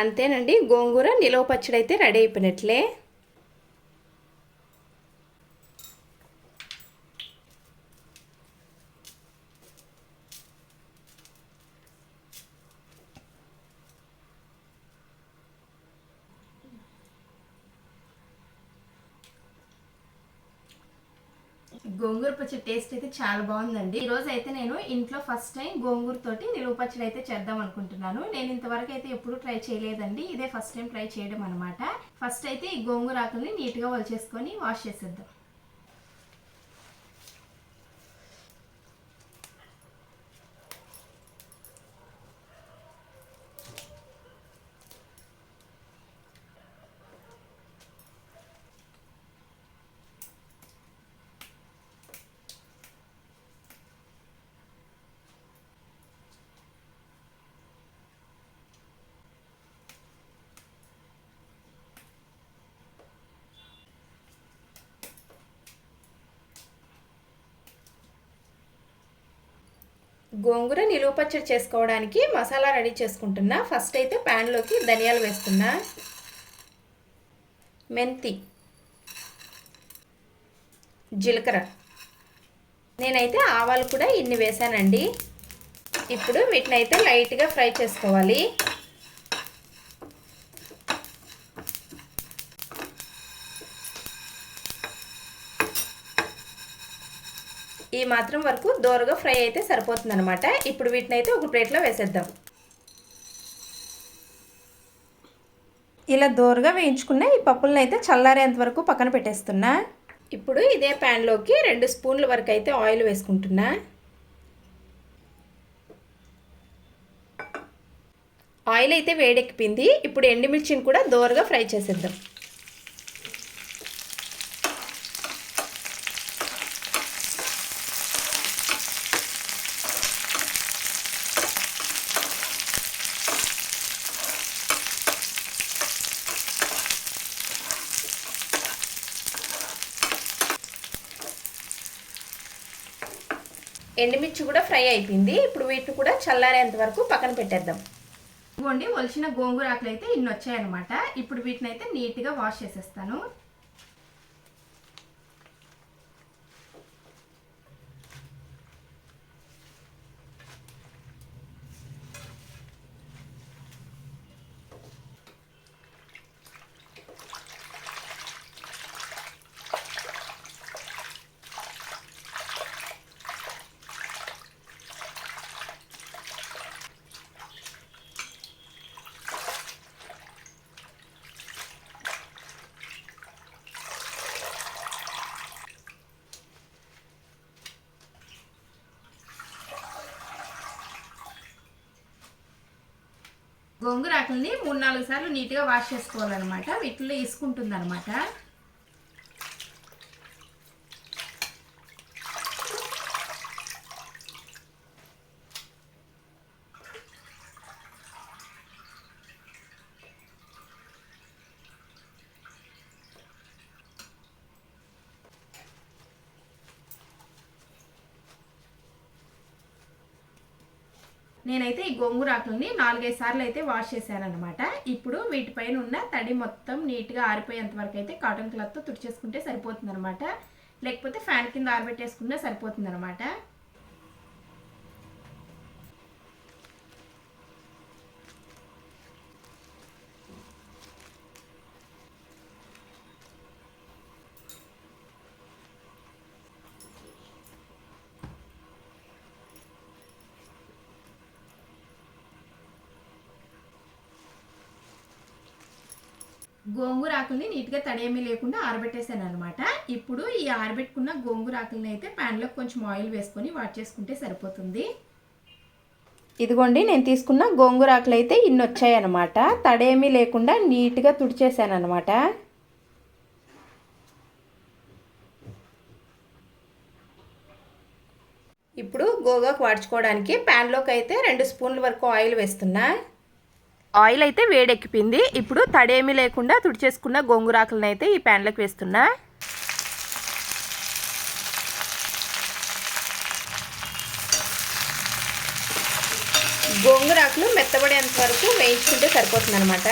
అంతేనండి. గోంగూర నిలవ పచ్చడి అయితే రెడీ అయిపోయినట్లే. గోంగూర పచ్చడి టేస్ట్ అయితే చాలా బాగుందండి. ఈ రోజు అయితే నేను ఇంట్లో ఫస్ట్ టైం గోంగూర తోటి నిలువ పచ్చడి అయితే చేద్దాం అనుకుంటున్నాను. నేను ఇంతవరకు అయితే ఎప్పుడు ట్రై చేయలేదండి. ఇదే ఫస్ట్ టైం ట్రై చేయడం అనమాట ఫస్ట్ అయితే ఈ గోంగూర ఆకుల్ని నీట్గా వలిచేసుకొని వాష్ చేసేద్దాం. గోంగూర నిలువ పచ్చడి చేసుకోవడానికి మసాలా రెడీ చేసుకుంటున్నా. ఫస్ట్ అయితే ప్యాన్లోకి ధనియాలు వేస్తున్నా. మెంతి జీలకర్ర. నేనైతే ఆవాలు కూడా ఇన్ని వేసానండి. ఇప్పుడు వీటినైతే లైట్గా ఫ్రై చేసుకోవాలి. ఈ మాత్రం వరకు దోరగా ఫ్రై అయితే సరిపోతుంది అనమాట ఇప్పుడు వీటిని అయితే ఒక ప్లేట్లో వేసేద్దాం. ఇలా దోరగా వేయించుకున్న ఈ పప్పులను అయితే చల్లారేంత వరకు పక్కన పెట్టేస్తున్నా. ఇప్పుడు ఇదే ప్యాన్లోకి రెండు స్పూన్ల వరకు అయితే ఆయిల్ వేసుకుంటున్నా. ఆయిల్ అయితే వేడెక్కిపోయింది. ఇప్పుడు ఎండుమిర్చిని కూడా దోరగా ఫ్రై చేసేద్దాం. ఎండుమిర్చి కూడా ఫ్రై అయిపోయింది. ఇప్పుడు వీటిని కూడా చల్లారేంత వరకు పక్కన పెట్టేద్దాం. ఇదిగోండి ఒలిచిన గోంగూర ఆకులు అయితే ఇన్ని వచ్చాయన్నమాట ఇప్పుడు వీటిని అయితే నీట్గా వాష్ చేసేస్తాను. గోంగూర మూడు నాలుగు సార్లు నీట్గా వాష్ చేసుకోవాలన్నమాట. వీటిలో ఇసుకుంటుంది అనమాట నేనైతే ఈ గోంగూర ఆకులని నాలుగైదు సార్లు అయితే వాష్ చేశానమాట ఇప్పుడు వీటిపైన ఉన్న తడి మొత్తం నీట్గా ఆరిపోయేంత వరకు అయితే కాటన్ క్లాత్తో తుడిచేసుకుంటే సరిపోతుంది అనమాట లేకపోతే ఫ్యాన్ కింద ఆరబెట్టేసుకుంటే సరిపోతుంది అనమాట గోంగూర ఆకుల్ని నీట్గా తడేమీ లేకుండా ఆరబెట్టేసాను అనమాట ఇప్పుడు ఈ ఆరబెట్టుకున్న గోంగూర ఆకుల్ని అయితే ప్యాన్లో కొంచెం ఆయిల్ వేసుకొని వాట్ చేసుకుంటే సరిపోతుంది. ఇదిగోండి నేను తీసుకున్న గోంగూర ఆకులు అయితే ఇన్ని వచ్చాయన్నమాట తడేమీ లేకుండా నీట్గా తుడిచేసాను అనమాట ఇప్పుడు గోగాకు వాడ్చుకోవడానికి ప్యాన్లోకి అయితే రెండు స్పూన్ల వరకు ఆయిల్ వేస్తున్నా. ఆయిల్ అయితే వేడెక్కిపోయింది. ఇప్పుడు తడేమీ లేకుండా తుడిచేసుకున్న గోంగూరాకులను అయితే ఈ ప్యాన్లోకి వేస్తున్నా. గోంగూర ఆకులు మెత్తబడేంత వరకు వేయించుకుంటే సరిపోతుంది అనమాట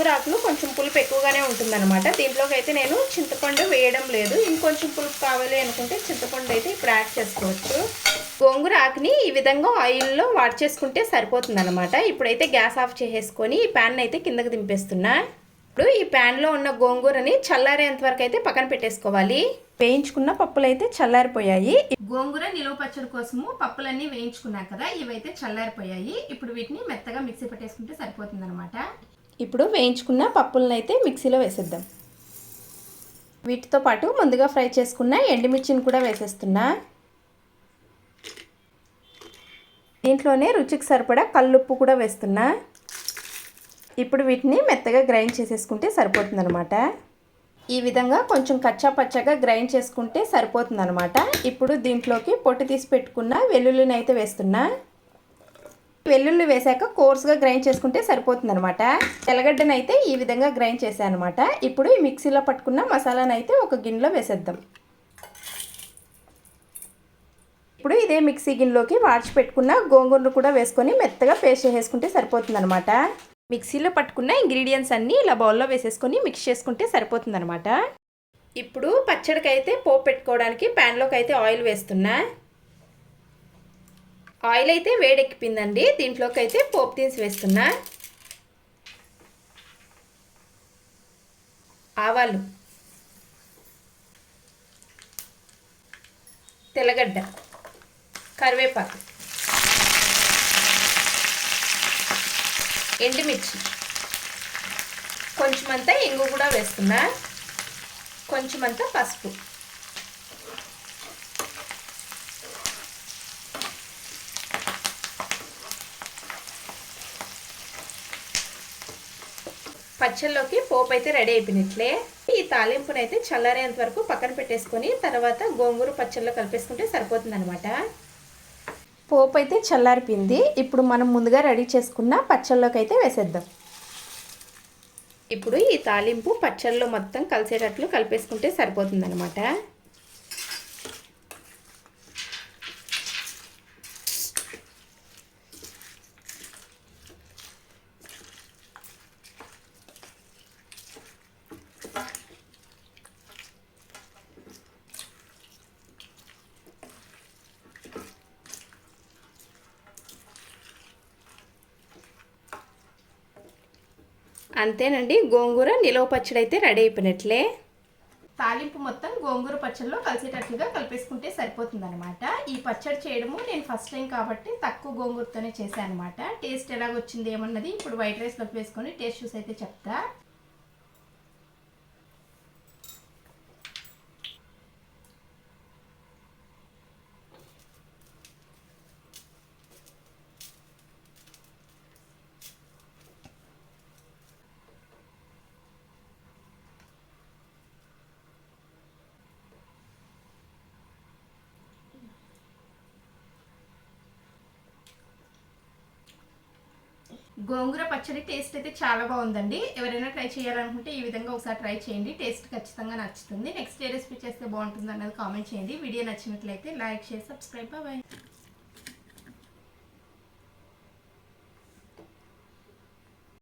ఈ గోంగూర కొంచెం పులుపు ఎక్కువగానే ఉంటుందన్నమాట. దీంట్లోకి అయితే నేను చింతపండు వేయడం లేదు. ఇంకొంచెం పులుపు కావాలి అనుకుంటే చింతపండు అయితే ఇప్పుడు యాడ్ చేసుకోవచ్చు. గోంగూర ఆకుని ఈ విధంగా ఆయిల్లో వాట్ చేసుకుంటే సరిపోతుందన్నమాట. ఇప్పుడైతే గ్యాస్ ఆఫ్ చేసేసుకొని ఈ ప్యాన్ అయితే కిందకి దింపేస్తున్నా. ఇప్పుడు ఈ ప్యాన్లో ఉన్న గోంగూరని చల్లారేంత వరకు అయితే పక్కన పెట్టేసుకోవాలి. వేయించుకున్న పప్పులు అయితే చల్లారిపోయాయి. గోంగూర నిలువ పచ్చడి కోసము పప్పులన్నీ వేయించుకున్నా కదా ఇవైతే చల్లారిపోయాయి. ఇప్పుడు వీటిని మెత్తగా మిక్సీ పెట్టేసుకుంటే సరిపోతుంది అనమాట ఇప్పుడు వేయించుకున్న పప్పులను అయితే మిక్సీలో వేసేద్దాం. వీటితో పాటు ముందుగా ఫ్రై చేసుకున్న ఎండుమిర్చిని కూడా వేసేస్తున్నా. దీంట్లోనే రుచికి సరిపడా కల్లుప్పు కూడా వేస్తున్నా. ఇప్పుడు వీటిని మెత్తగా గ్రైండ్ చేసేసుకుంటే సరిపోతుందనమాట ఈ విధంగా కొంచెం కచ్చా పచ్చగా గ్రైండ్ చేసుకుంటే సరిపోతుందనమాట ఇప్పుడు దీంట్లోకి పొట్టు తీసి పెట్టుకున్న వెల్లుల్లిని అయితే వేస్తున్నా. వెల్లుల్లి వేసాక కోర్స్గా గ్రైండ్ చేసుకుంటే సరిపోతుంది అనమాట తెల్లగడ్డను అయితే ఈ విధంగా గ్రైండ్ చేశాను అనమాట ఇప్పుడు ఈ మిక్సీలో పట్టుకున్న మసాలాను అయితే ఒక గిన్నెలో వేసేద్దాం. ఇప్పుడు ఇదే మిక్సీ గిన్నెలోకి వాడ్చి పెట్టుకున్న గోంగూరను కూడా వేసుకొని మెత్తగా పేస్ట్ చేసేసుకుంటే సరిపోతుంది అనమాట మిక్సీలో పట్టుకున్న ఇంగ్రీడియంట్స్ అన్నీ ఇలా బౌల్లో వేసేసుకొని మిక్స్ చేసుకుంటే సరిపోతుంది అనమాట ఇప్పుడు పచ్చడికి అయితే పోపు పెట్టుకోవడానికి ప్యాన్లోకి అయితే ఆయిల్ వేస్తున్నా. ఆయిల్ అయితే వేడెక్కిపోయిందండి దీంట్లోకి అయితే పోపు తీసి వేస్తున్నా. ఆవాలు. తెల్లగడ్డ. కరివేపాకు. ఎండుమిర్చి. కొంచెమంతా ఇంగు కూడా వేస్తున్నా. కొంచెమంతా పసుపు. పచ్చళ్ళలోకి పోపు అయితే రెడీ అయిపోయినట్లే. ఈ తాలింపునైతే చల్లారేంత వరకు పక్కన పెట్టేసుకొని తర్వాత గోంగూర పచ్చళ్ళలో కలిపేసుకుంటే సరిపోతుంది అనమాట పోపు అయితే చల్లారిపోయింది. ఇప్పుడు మనం ముందుగా రెడీ చేసుకున్న పచ్చళ్ళలోకి అయితే వేసేద్దాం. ఇప్పుడు ఈ తాలింపు పచ్చళ్ళలో మొత్తం కలిసేటట్లు కలిపేసుకుంటే సరిపోతుంది అంతేనండి. గోంగూర నిలవ పచ్చడి అయితే రెడీ అయిపోయినట్లే. తాలింపు మొత్తం గోంగూర పచ్చడిలో కలిసేటట్లుగా కలిపేసుకుంటే సరిపోతుంది అనమాట ఈ పచ్చడి చేయడము నేను ఫస్ట్ టైం కాబట్టి తక్కువ గోంగూరతోనే చేశాను అనమాట టేస్ట్ ఎలాగొచ్చింది ఏమన్నది ఇప్పుడు వైట్ రైస్లోకి వేసుకొని టేస్ట్ చూసి అయితే చెప్తా. గోంగూర పచ్చడి టేస్ట్ అయితే చాలా బాగుందండి. ఎవరైనా ట్రై చేయాలనుకుంటే ఈ విధంగా ఒకసారి ట్రై చేయండి. టేస్ట్ ఖచ్చితంగా నచ్చుతుంది. నెక్స్ట్ ఏ రెసిపీ చేస్తే బాగుంటుంది అన్నది కామెంట్ చేయండి. వీడియో నచ్చినట్లయితే లైక్ షేర్ సబ్స్క్రైబ్ బాయ్